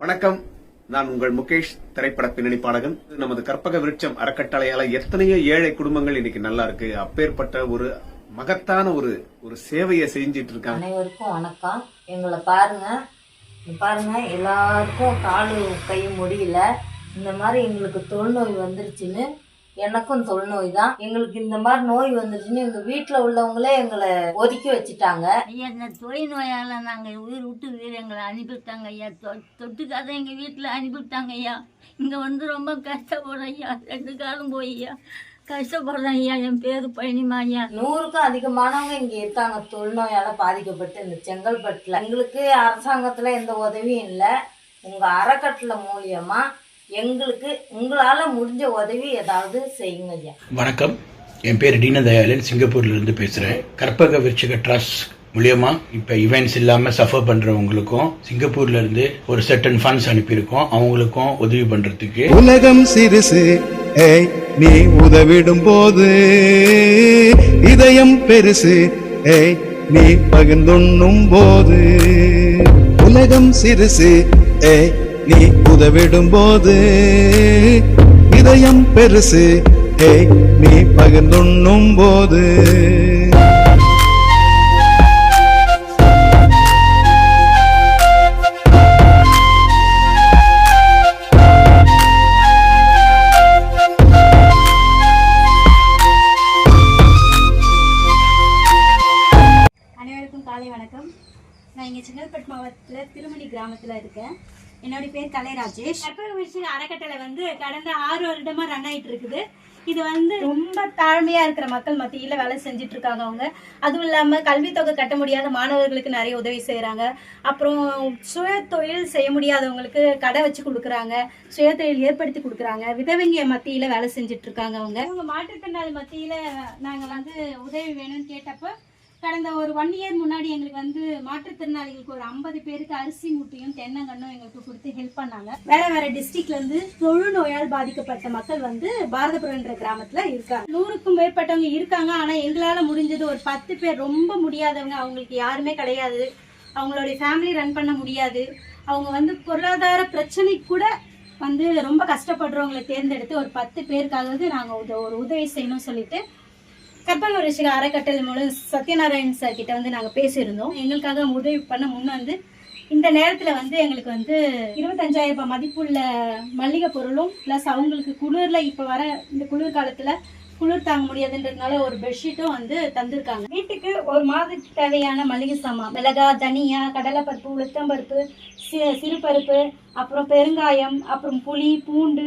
வணக்கம். நான் உங்கள் முகேஷ் திரைப்பட பின்னணி பாடகன். நமது கற்பக விருட்சம் அறக்கட்டளையால எத்தனையோ ஏழை குடும்பங்கள் இன்னைக்கு நல்லா இருக்கு. அப்பேற்பட்ட ஒரு மகத்தான ஒரு ஒரு சேவையை செஞ்சிட்டு இருக்காங்க. அனைவருக்கும் வணக்கம். எங்களை பாருங்க. பாருங்க. எல்லாருக்கும் காலு கை முடியல. இந்த மாதிரி எங்களுக்கு தொழுநோய் வந்துருச்சுன்னு எனக்கும் தொழுநோய் தான் எங்களுக்கு இந்த மாதிரி நோய் வந்துருச்சுன்னு எங்க வீட்டில் உள்ளவங்களே எங்களை ஒதுக்கி வச்சுட்டாங்க. ஐயா இந்த தொழில் நோயால் நாங்கள் உயிர் விட்டு உயிர் எங்களை அனுப்பிவிட்டாங்க ஐயா. தொட்டுக்காத எங்கள் வீட்டில் அனுப்பிவிட்டாங்க ஐயா. இங்கே வந்து ரொம்ப கஷ்டப்படுறேன் ஐயா. ரெண்டு காலம் போய் ஐயா. கஷ்டப்படுறேன் ஐயா. என் பேர் பழனிமா ஐயா. நூறுக்கும் அதிகமானவங்க இங்க இருக்காங்க. தொழுநோயால பாதிக்கப்பட்டு இந்த செங்கல்பட்டுல. எங்களுக்கு அரசாங்கத்துல எந்த உதவியும் இல்லை. உங்க அறக்கட்டளை மூலியமா எங்களுக்கு உங்களால முடிஞ்ச உதவி ஏதாவது செய்யுங்க ஐயா. வணக்கம். என் பேர் தீனதயாளன் சிங்கப்பூர்ல இருந்து பேசுறேன். கற்பக விருட்சிக ட்ரஸ்ட் மூலியமா இப்ப இவெண்ட்ஸ் இல்லாம சஃபர் பண்றவங்களுக்கும் சிங்கப்பூர்ல இருந்து ஒரு செட்டன் ஃபண்ட்ஸ் அனுப்பியிருக்கோம். அவங்களுக்கும் உதவி பண்றதுக்கு. உலகம் சிறுசு. ஏய் நீ உதவிடும் போது இதயம் பெருசு. ஏய் நீ பகிர்ந்துண்ணும் போது உலகம் சிறுசு. ஏய் நீ உதவிடும் போது இதயம் பெருசு. ஏய் நீ பகிர்ந்துண்ணும் போது அனைவருக்கும் காலை வணக்கம். நான் இங்கே செங்கல்பட்டு மாவட்டத்தில் திருமணி கிராமத்தில் இருக்கேன். என்னுடைய பேர் கலை ராஜேஷ் கற்பக அறக்கட்டளை வந்து கடந்த ஆறு வருடமா ரன் ஆயிட்டு இருக்குது இது வந்து ரொம்ப தாழ்மையா இருக்கிற மக்கள் மத்தியில வேலை செஞ்சுட்டு இருக்காங்க அவங்க. அதுவும் இல்லாம கல்வி தொகை கட்ட முடியாத மாணவர்களுக்கு நிறைய உதவி செய்றாங்க. அப்புறம் சுய தொழில் செய்ய முடியாதவங்களுக்கு கடை வச்சு கொடுக்குறாங்க. சுய தொழில் ஏற்படுத்தி கொடுக்குறாங்க. விதவைங்க மத்தியில வேலை செஞ்சுட்டு இருக்காங்க அவங்க. அவங்க மாற்றுத்திறனாளி மத்தியில நாங்க வந்து உதவி வேணும்னு கேட்டப்ப கடந்த ஒரு ஒன் இயர் முன்னாடி எங்களுக்கு வந்து மாற்றுத்திறனாளிகளுக்கு ஒரு ஐம்பது பேருக்கு அரிசி மூட்டையும் தென்னங்கன்னும் எங்களுக்கு கொடுத்து ஹெல்ப் பண்ணாங்க. வேற வேற டிஸ்ட்ரிக்ட்ல இருந்து தொழுநோயால் பாதிக்கப்பட்ட மக்கள் வந்து பாரதபுரம்ன்ற கிராமத்துல இருக்காங்க. நூறுக்கும் மேற்பட்டவங்க இருக்காங்க. ஆனா எங்களால முடிஞ்சது ஒரு பத்து பேர் ரொம்ப முடியாதவங்க அவங்களுக்கு யாருமே கிடையாது. அவங்களுடைய ஃபேமிலி ரன் பண்ண முடியாது. அவங்க வந்து பொருளாதார பிரச்சனை கூட வந்து ரொம்ப கஷ்டப்படுறவங்களை தேர்ந்தெடுத்து ஒரு பத்து பேருக்காவது நாங்கள் ஒரு உதவி செய்யணும்னு சொல்லிட்டு கற்பக ரிஷிக அறக்கட்டளை மூலம் சத்யநாராயண் சார் கிட்ட வந்து நாங்கள் பேசியிருந்தோம். எங்களுக்காக உதவி பண்ண முன் வந்து இந்த நேரத்தில் வந்து எங்களுக்கு வந்து இருபத்தஞ்சாயிரம் ரூபாய் மதிப்புள்ள மல்லிகை பொருளும் ப்ளஸ் அவங்களுக்கு குளிரில் இப்போ வர இந்த குளிர் காலத்தில் குளிர் தாங்க முடியாதுன்றதுனால ஒரு பெட்ஷீட்டும் வந்து தந்திருக்காங்க. வீட்டுக்கு ஒரு மாதத்துக்கு தேவையான மளிகை சாமான் மிளகா தனியா கடலைப்பருப்பு உளுத்தம்பருப்பு சி- சிறுபருப்பு அப்புறம் பெருங்காயம் அப்புறம் புளி பூண்டு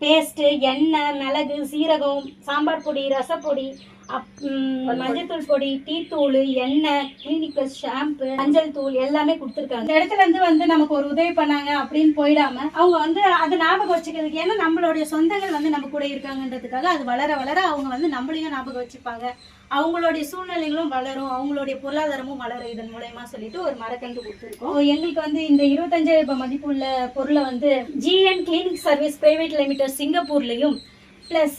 பேஸ்ட்டு எண்ணெய் மிளகு சீரகம் சாம்பார் பொடி ரசப்பொடி அப்- ம், மஞ்சள்தூள் பொடி டீ தூள் எண்ணெய் கிளினிக் ப்ளஸ் ஷாம்பு மஞ்சள் தூள் எல்லாமே கொடுத்துருக்காங்க. இந்த இடத்துல இருந்து வந்து நமக்கு ஒரு உதவி பண்ணாங்க அப்படின்னு போயிடாம அவங்க வந்து அதை ஞாபகம் வச்சுக்கிறதுக்கு ஏன்னா நம்மளுடைய சொந்தங்கள் வந்து நம்ம கூட இருக்காங்கன்றதுக்காக அது வளர வளர அவங்க வந்து நம்மளையும் ஞாபகம் வச்சுப்பாங்க. அவங்களுடைய சூழ்நிலைகளும் வளரும் அவங்களுடைய பொருளாதாரமும் வளரும் இதன் மூலயமா சொல்லிட்டு ஒரு மரக்கன்று கொடுத்துருக்கோம். எங்களுக்கு வந்து இந்த இருபத்தஞ்சாயிரம் ரூபாய் மதிப்புள்ள பொருளை வந்து GN clinic service private limited சிங்கப்பூர்லையும் plus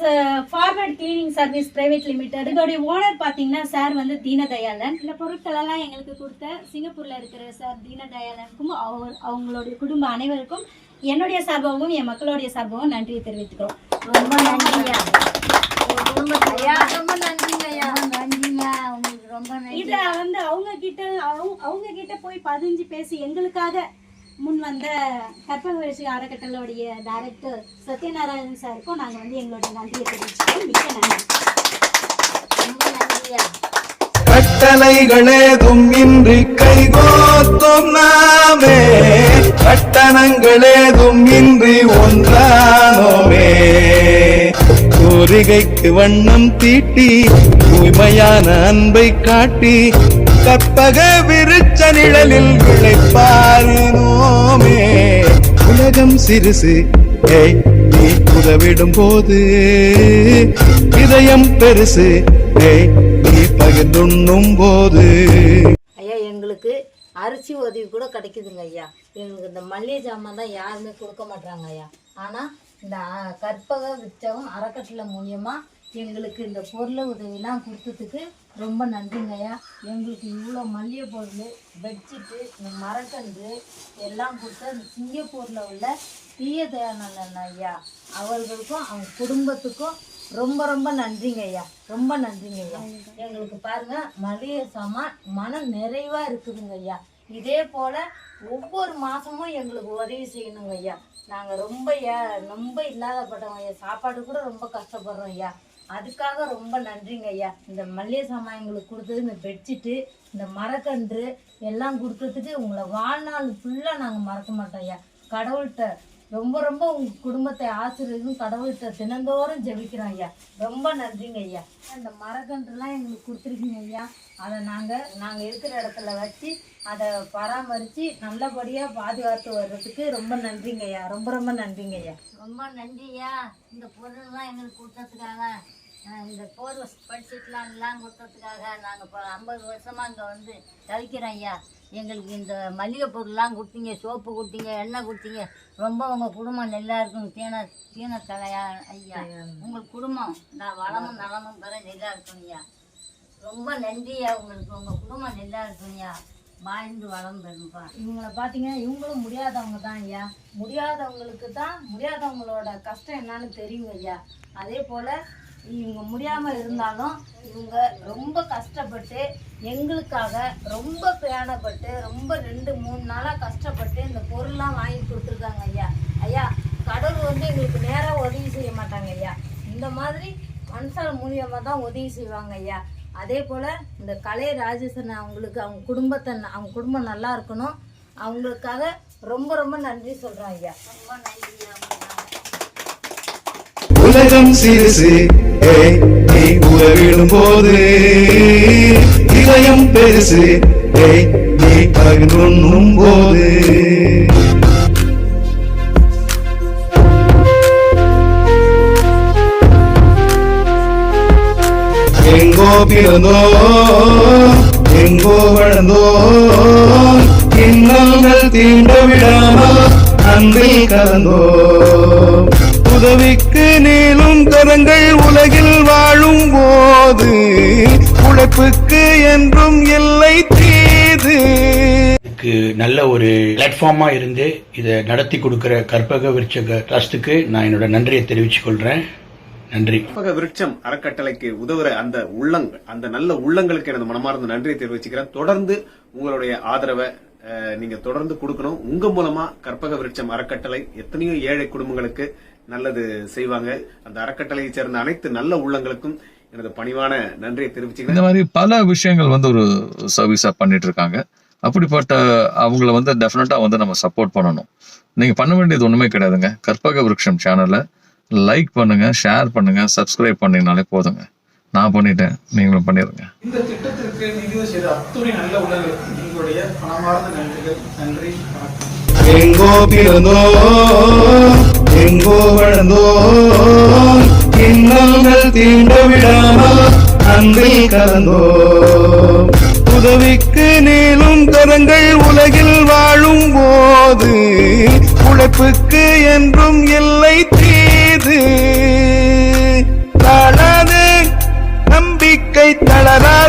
forward cleaning service private limited இதோடைய ஓனர் பார்த்தீங்கன்னா சார் வந்து தீனதயாளன். இந்த பொருட்களெல்லாம் எங்களுக்கு கொடுத்த சிங்கப்பூரில் இருக்கிற சார் தீனதயாளனுக்கும் அவர் அவங்களுடைய குடும்ப அனைவருக்கும் என்னுடைய சார்பாகவும் என் மக்களுடைய சார்பாகவும் நன்றியை தெரிவித்துக்கிறோம். ரொம்ப குடும்பத்தையா ரொம்ப நன்றிங்க ஐயா. ரொம்ப நன்றிங்க. உங்களுக்கு ரொம்ப நன்றி. இத வந்து அவங்க கிட்ட அவங்க அவங்க கிட்ட போய் பதிஞ்சு பேசி எங்களுக்காக முன் வந்த கற்பக வரிசை அறக்கட்டளையுடைய டைரக்டர் சத்யநாராயணன் சாருக்கும் நாங்கள் வந்து எங்களுடைய நன்றியை தெரிவிச்சுக்கோம் மிக்க நன்றி. ரொம்ப நன்றியா? கட்டளைகளேதும் இன்றி கைகோத்தும் நாமே. கட்டணங்களேதும் இன்றி ஒன்றானோமே. கோரிகைக்கு வண்ணம் தீட்டி தூய்மையான அன்பை காட்டி கற்பக விருச்ச நிழலில் விளைப்பாரினோமே உலகம் சிறுசு ஏய் நீ உதவிடும் போது. இதயம் பெருசு ஏய் நீ பகிர்ந்துண்ணும் போது. ஐயா எங்களுக்கு அரிசி உதவி கூட கிடைக்குதுங்க ஐயா. எங்களுக்கு இந்த மல்லிகை ஜாமான் தான் யாருமே கொடுக்க மாட்டாங்க ஐயா. ஆனால் இந்த கற்பக விச்சகம் அறக்கட்டளை மூலியமா எங்களுக்கு இந்த பொருள் உதவிலாம் கொடுத்ததுக்கு ரொம்ப நன்றிங்கய்யா எங்களுக்கு இவ்வளோ மல்லிகை பொருள் பெட்ஷீட்டு இந்த மரக்கன்று எல்லாம் கொடுத்த இந்த சிங்கப்பூரில் உள்ள தீய தயானந்தன் ஐயா. அவர்களுக்கும் அவங்க குடும்பத்துக்கும் ரொம்ப ரொம்ப நன்றிங்க ஐயா. ரொம்ப நன்றிங்க ஐயா. எங்களுக்கு பாருங்க மளிகை சாமான் மனம் நிறைவாக இருக்குதுங்க ஐயா. இதே போல் ஒவ்வொரு மாதமும் எங்களுக்கு உதவி செய்யணுங்க ஐயா. நாங்கள் ரொம்ப ஏ- ரொம்ப இல்லாதப்பட்டவங்க ஐயா. சாப்பாடு கூட ரொம்ப கஷ்டப்படுறோம் ஐயா. அதுக்காக ரொம்ப நன்றிங்க ஐயா. இந்த மல்லிகை சாமான் எங்களுக்கு கொடுத்தது இந்த பெட்ஷீட்டு இந்த மரக்கன்று எல்லாம் கொடுத்ததுக்கு உங்களை வாழ்நாள் ஃபுல்லாக நாங்கள் மறக்க மாட்டோம் ஐயா. கடவுள்கிட்ட ரொம்ப ரொம்ப உங்க குடும்பத்தை ஆசிரியரும் கடவுள்கிட்ட தினந்தோறும் ஜெபிக்கிறோம் ஐயா. ரொம்ப நன்றிங்க ஐயா. அந்த மரக்கன்றுலாம் எங்களுக்கு கொடுத்துருக்கீங்க ஐயா. அதை நாங்கள் நாங்கள் இருக்கிற இடத்துல வச்சு அதை பராமரித்து நல்லபடியாக பாதுகாத்து வர்றதுக்கு ரொம்ப நன்றிங்க ஐயா. ரொம்ப ரொம்ப நன்றிங்க ஐயா. ரொம்ப நன்றியா இந்த பொருள்லாம் எங்களுக்கு கொடுத்ததுக்காக இந்த போர் படிச்சுட்டுலாம் எல்லாம் கொடுத்ததுக்காக நாங்கள் இப்போ ஐம்பது வருஷமாக இங்கே வந்து தவிக்கிறோம் ஐயா. எங்களுக்கு இந்த மளிகை பொருள்லாம் கொடுத்தீங்க சோப்பு கொடுத்தீங்க எண்ணெய் கொடுத்தீங்க. ரொம்ப உங்கள் குடும்பம் நல்லா இருக்கும். தீன தீன தலையா ஐயா. உங்கள் குடும்பம் நான் வளமும் நலமும் பெற நல்லா இருக்கும் ஐயா. ரொம்ப நன்றியா உங்களுக்கு உங்கள் குடும்பம் நல்லா இருக்கும் ஐயா. வாழ்ந்து வளம் பெறும்பா. இவங்களை பார்த்தீங்கன்னா இவங்களும் முடியாதவங்க தான் ஐயா. முடியாதவங்களுக்கு தான் முடியாதவங்களோட கஷ்டம் என்னன்னு தெரியும் ஐயா. அதே போல் இவங்க முடியாமல் இருந்தாலும் இவங்க ரொம்ப கஷ்டப்பட்டு எங்களுக்காக ரொம்ப பேணப்பட்டு ரொம்ப ரெண்டு மூணு நாளாக கஷ்டப்பட்டு இந்த பொருள்லாம் வாங்கி கொடுத்துருக்காங்க ஐயா. ஐயா கடவுள் வந்து எங்களுக்கு நேராக உதவி செய்ய மாட்டாங்க ஐயா. இந்த மாதிரி மனசால் மூலியமாக தான் உதவி செய்வாங்க ஐயா. அதே போல் இந்த கலை ராஜேசன் அவங்களுக்கு அவங்க குடும்பத்தை அவங்க குடும்பம் நல்லா இருக்கணும். அவங்களுக்காக ரொம்ப ரொம்ப நன்றி சொல்கிறோம் ஐயா. ரொம்ப நன்றியா உலகம் சிறுசு ஏய் நீ உறவிடும் போது இதயம் பெருசு ஏய் நீ பகிர்ந்துண்ணும் போது எங்கோ பிறந்தோ எங்கோ வளர்ந்தோ இன்னல்கள் தீண்ட விடாமல் அன்பில் கலந்தோ உதவிக்கு நீளும் கரங்கள் உலகில் வாழும் போது உழைப்புக்கு என்றும் எல்லை தீது. இதுக்கு நல்ல ஒரு பிளாட்ஃபார்மா இருந்து இதை நடத்தி கொடுக்கிற கற்பக விருட்சக ட்ரஸ்ட்டுக்கு நான் என்னோட நன்றியை தெரிவித்துக் கொள்றேன். நன்றி. கற்பக விருட்சம் அறக்கட்டளைக்கு உதவுற அந்த உள்ளங்கள் அந்த நல்ல உள்ளங்களுக்கு எனது மனமார்ந்த நன்றியை தெரிவிச்சுக்கிறேன். தொடர்ந்து உங்களுடைய ஆதரவை நீங்க தொடர்ந்து கொடுக்கணும். உங்க மூலமா கற்பக விருட்சம் அறக்கட்டளை எத்தனையோ ஏழை குடும்பங்களுக்கு நல்லது செய்வாங்க. அந்த அறக்கட்டளையை சேர்ந்த அனைத்து நல்ல உள்ளங்களுக்கும் எனது பணிவான நன்றியை இந்த தெரிவிச்சுக்கிறேன் மாதிரி பல விஷயங்கள் வந்து ஒரு சர்வீஸா பண்ணிட்டு இருக்காங்க அப்படிப்பட்ட அவங்கள வந்து டெஃபினட்டா வந்து நம்ம சப்போர்ட் பண்ணணும். நீங்க பண்ண வேண்டியது ஒண்ணுமே கிடையாதுங்க. கற்பக விருட்சம் சேனலை லைக் பண்ணுங்க ஷேர் பண்ணுங்க சப்ஸ்கிரைப் பண்ணீங்கனாலே போதுங்க. நான் பண்ணிட்டேன் நீங்களும் பண்ணிடுங்க. இந்த திட்டத்திற்கு நிதி செய்த அத்துணை நல்ல உள்ளங்களுக்கு எங்களுடைய மனமார்ந்த நன்றிகள் நன்றி வணக்கம். எங்கோ பிறந்தோ எங்கோ வளர்ந்தோ இன்னல்கள் தீண்ட விடாமல் அன்பில் கலந்தோ உதவிக்கு நீளும் கரங்கள் உலகில் வாழும் போது உழைப்புக்கு என்றும் இல்லை தீது தளராதே நம்பிக்கை தளராது